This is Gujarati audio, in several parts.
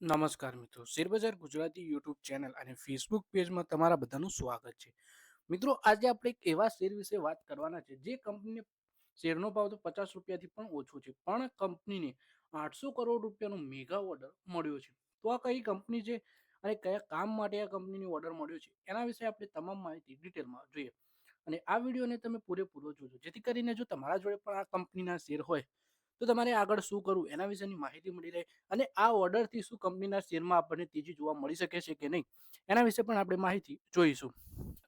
નમસ્કાર મિત્રો. શેરબજાર ગુજરાતી યુટ્યુબ ચેનલ અને ફેસબુક પેજમાં તમારા બધાનું સ્વાગત છે. મિત્રો, આજે આપણે એક એવા શેર વિશે વાત કરવાના છે, જે કંપનીને શેરનો ભાવ તો પચાસ રૂપિયાથી પણ ઓછો છે, પણ કંપનીને આઠસો કરોડ રૂપિયાનો મેગા ઓર્ડર મળ્યો છે. તો આ કઈ કંપની છે અને કયા કામ માટે આ કંપનીને ઓર્ડર મળ્યો છે, એના વિશે આપણે તમામ માહિતી ડિટેલમાં જોઈએ. અને આ વિડીયોને તમે પૂરેપૂરો જોજો, જેથી કરીને જો તમારા જોડે પણ આ કંપનીના શેર હોય તો તમારે આગળ શું કરવું? એના વિશેની માહિતી મળી રહે અને આ ઓર્ડરથી શું કંપનીના શેરમાં આપણને તેજી જોવા મળી શકે છે કે નહીં? એના વિશે પણ આપણે માહિતી જોઈશું.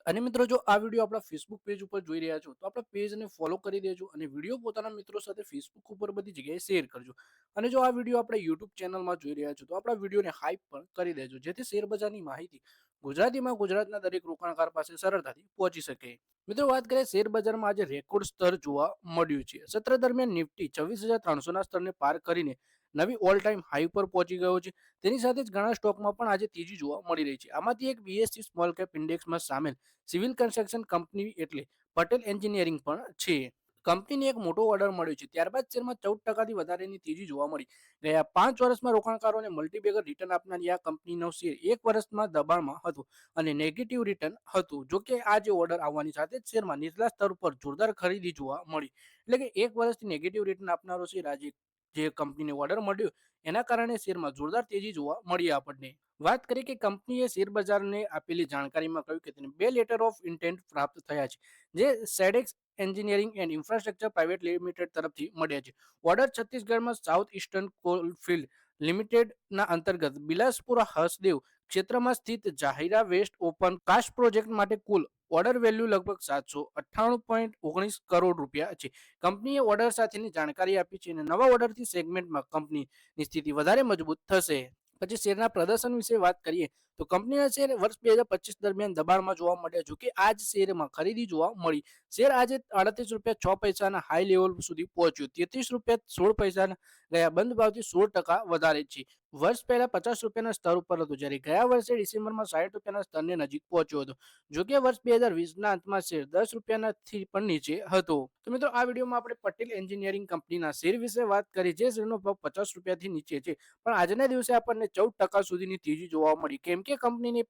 અને મિત્રો, જો આ વીડિયો આપણા ફેસબુક પેજ ઉપર જોઈ રહ્યા છો, તો આપણા પેજને ફોલો કરી દેજો અને વીડિયો પોતાના મિત્રો સાથે ફેસબુક ઉપર બધી જગ્યાએ શેર કરજો. અને જો આ વીડિયો આપણે યુટ્યુબ ચેનલમાં જોઈ રહ્યા છો, તો આપણા વિડીયોને હાઈપ પણ કરી દેજો, જેથી શેરબજારની માહિતી ગુજરાતીમાં ગુજરાતના દરેક રોકાણકાર પાસે સરળતાથી પહોંચી શકે. મિત્રો વાત કરીએ, શેર બજારમાં આજે રેકોર્ડ સ્તર જોવા મળ્યું છે. સત્ર દરમિયાન નિફ્ટી છવ્વીસ હજાર ત્રણસોના સ્તરને પાર કરીને નવી ઓલ ટાઈમ હાઈ પર પહોંચી ગયો છે. તેની સાથે જ ઘણા સ્ટોકમાં પણ આજે તેજી જોવા મળી રહી છે. આમાંથી એક બીએસસી સ્મોલ કેપ ઇન્ડેક્સમાં સામેલ સિવિલ કન્સ્ટ્રક્શન કંપની એટલે પટેલ એન્જિનિયરિંગ પણ છે. કંપનીને એક મોટો ઓર્ડર મળ્યો છે. ત્યારબાદ શેરમાં ચૌદ ટકાથી વધારેની તેજી જોવા મળી. ગયા પાંચ વર્ષમાં રોકાણકારોને મલ્ટીબેગર રિટર્ન આપનારી આ કંપનીનો શેર એક વર્ષમાં દબાણમાં હતો અને નેગેટિવ રિટર્ન હતું. જો કે આ જે ઓર્ડર આવવાની સાથે જ શેરમાં નીચલા સ્તર પર જોરદાર ખરીદી જોવા મળી. એટલે કે એક વર્ષથી નેગેટિવ રિટર્ન આપનારો શેર આજે જે કંપનીને ઓર્ડર મળ્યો, એના કારણે શેરમાં જોરદાર તેજી જોવા મળી આપણને. વાત કરીએ કે કંપનીએ શેર બજારને આપેલી જાણકારીમાં કહ્યું કે તેને બે લેટર ઓફ ઇન્ટેન્ટ પ્રાપ્ત થયા છે. જે Sedex engineering and infrastructure private limited તરફથી મળ્યા છે. ઓર્ડર છત્તીસગઢમાં સાઉથ ઇસ્ટર્ન કોલફિલ્ડ લિમિટેડના અંતર્ગત બિલાસપુરા હસદેવ ક્ષેત્રમાં સ્થિત જાહેરા વેસ્ટ ઓપન કાસ્ટ પ્રોજેક્ટ માટે કુલ ઓર્ડર વેલ્યુ લગભગ સાતસો અઠ્ઠાણું પોઈન્ટ ઓગણીસ કરોડ રૂપિયા છે. કંપનીએ ઓર્ડર સાથેની જાણકારી આપી છે અને નવા ઓર્ડરથી સેગમેન્ટમાં કંપનીની સ્થિતિ વધારે મજબૂત થશે. પછી શેરના પ્રદર્શન વિશે વાત કરીએ, તો કંપનીના શેર વર્ષ બે હજાર પચીસ દરમિયાન દબાણમાં જોવા મળ્યા જો કે આ જ શેરમાં ખરીદી જોવા મળી. શેર આજે અડત્રીસ રૂપિયા છ પૈસાના હાઈ લેવલ સુધી પહોંચ્યું. તેત્રીસ રૂપિયા સોળ પૈસાના ગયા. બંધ ભાવથી સોળ ટકા વધારે છે. વર્ષ પહેલા પચાસ રૂપિયાના સ્તર ઉપર હતું, જ્યારે ગયા વર્ષે ડિસેમ્બરમાં સાઠ રૂપિયાના સ્તરને નજીક પહોંચ્યો હતો. જો કે વર્ષ બે હજાર વીસના અંતમાં શેર દસ રૂપિયાનાથી પણ નીચે હતો. તો મિત્રો, આ વિડીયોમાં આપણે પટેલ એન્જિનિયરિંગ કંપનીના શેર વિશે વાત કરી, જે શેરનો ભાવ પચાસ રૂપિયાથી નીચે છે. પણ આજના દિવસે આપણને ચૌદ ટકા સુધીની તેજી જોવા મળી, કેમ કે કંપનીને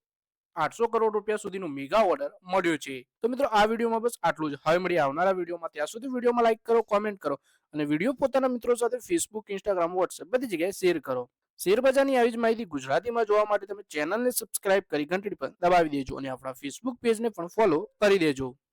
આઠસો કરોડ રૂપિયા સુધીનો મેગા ઓર્ડર મળ્યો છે. તો મિત્રો, આ વિડીયોમાં બસ આટલું જ. હવે મળી આવનારા વિડીયોમાં. ત્યાં સુધી વિડીયોમાં લાઈક કરો, કોમેન્ટ કરો અને વીડિયો પોતાના મિત્રો સાથે ફેસબુક ઇન્સ્ટાગ્રામ વોટ્સએપ બધી જગ્યાએ શેર કરો. શેરબજારની આવી જ માહિતી ગુજરાતીમાં જોવા માટે તમે ચેનલને સબસ્ક્રાઇબ કરી ઘંટડી પર દબાવી દેજો અને આપણા ફેસબુક પેજને પણ ફોલો કરી દેજો.